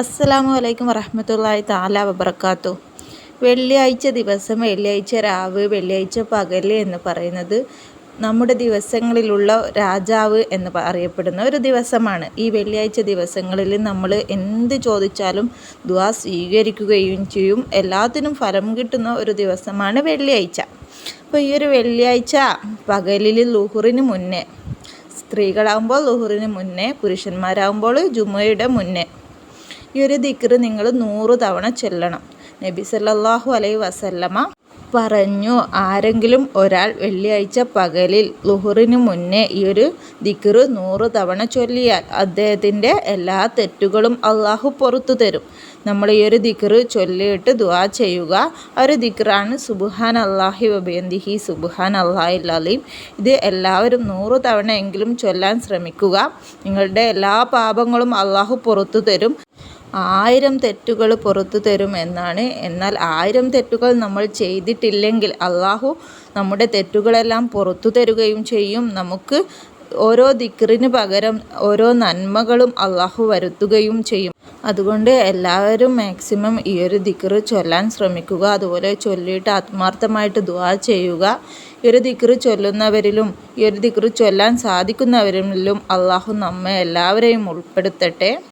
അസ്സലാമു അലൈക്കും വറഹമത്തല്ലാഹി താല വബർക്കാത്തു വെള്ളിയാഴ്ച ദിവസം വെള്ളിയാഴ്ച രാവ് വെള്ളിയാഴ്ച പകൽ എന്ന് പറയുന്നത് നമ്മുടെ ദിവസങ്ങളിലുള്ള രാജാവ് എന്ന് അറിയപ്പെടുന്ന ഒരു ദിവസമാണ്. ഈ വെള്ളിയാഴ്ച ദിവസങ്ങളിൽ നമ്മൾ എന്ത് ചോദിച്ചാലും ദ്വാ സ്വീകരിക്കുകയും ചെയ്യും. എല്ലാത്തിനും ഫലം കിട്ടുന്ന ഒരു ദിവസമാണ് വെള്ളിയാഴ്ച. അപ്പോൾ ഈ ഒരു വെള്ളിയാഴ്ച പകലിൽ ലുഹുറിന് മുന്നേ സ്ത്രീകളാകുമ്പോൾ ലുഹുറിന് മുന്നേ പുരുഷന്മാരാകുമ്പോൾ ജുമയുടെ മുന്നേ ഈ ഒരു ദിക്ർ നിങ്ങൾ നൂറ് തവണ ചൊല്ലണം. നബി സല്ലാഹു അലൈ വസല്ലമ പറഞ്ഞു ആരെങ്കിലും ഒരാൾ വെള്ളിയാഴ്ച പകലിൽ ലുഹറിന് മുന്നേ ഈ ഒരു ദിക്ർ നൂറ് തവണ ചൊല്ലിയാൽ അദ്ദേഹത്തിന്റെ എല്ലാ തെറ്റുകളും അള്ളാഹു പുറത്തു തരും. നമ്മൾ ഈ ഒരു ദിക്ർ ചൊല്ലിയിട്ട് ദുവാ ചെയ്യുക. ആ ഒരു ദിക്റാണ് സുബുഹാൻ അള്ളാഹി വബിയന്തിഹി സുബുഹാൻ അള്ളാഹി അലീം ഇത് എല്ലാവരും നൂറ് തവണയെങ്കിലും ചൊല്ലാൻ ശ്രമിക്കുക. നിങ്ങളുടെ എല്ലാ പാപങ്ങളും അള്ളാഹു പുറത്തു തരും. ആയിരം തെറ്റുകൾ പുറത്തു തരും എന്നാണ്. എന്നാൽ ആയിരം തെറ്റുകൾ നമ്മൾ ചെയ്തിട്ടില്ലെങ്കിൽ അള്ളാഹു നമ്മുടെ തെറ്റുകളെല്ലാം പുറത്തു തരുകയും ചെയ്യും. നമുക്ക് ഓരോ ദിക്റിന് പകരം ഓരോ നന്മകളും അള്ളാഹു വരുത്തുകയും ചെയ്യും. അതുകൊണ്ട് എല്ലാവരും മാക്സിമം ഈ ഒരു ദിക്റ് ചൊല്ലാൻ ശ്രമിക്കുക. അതുപോലെ ചൊല്ലിയിട്ട് ആത്മാർത്ഥമായിട്ട് ദുവാ ചെയ്യുക. ഈ ഒരു ദിക്റ് ചൊല്ലുന്നവരിലും ഈ ഒരു ദിക്റ് ചൊല്ലാൻ സാധിക്കുന്നവരിലും അള്ളാഹു നമ്മെ എല്ലാവരെയും ഉൾപ്പെടുത്തട്ടെ.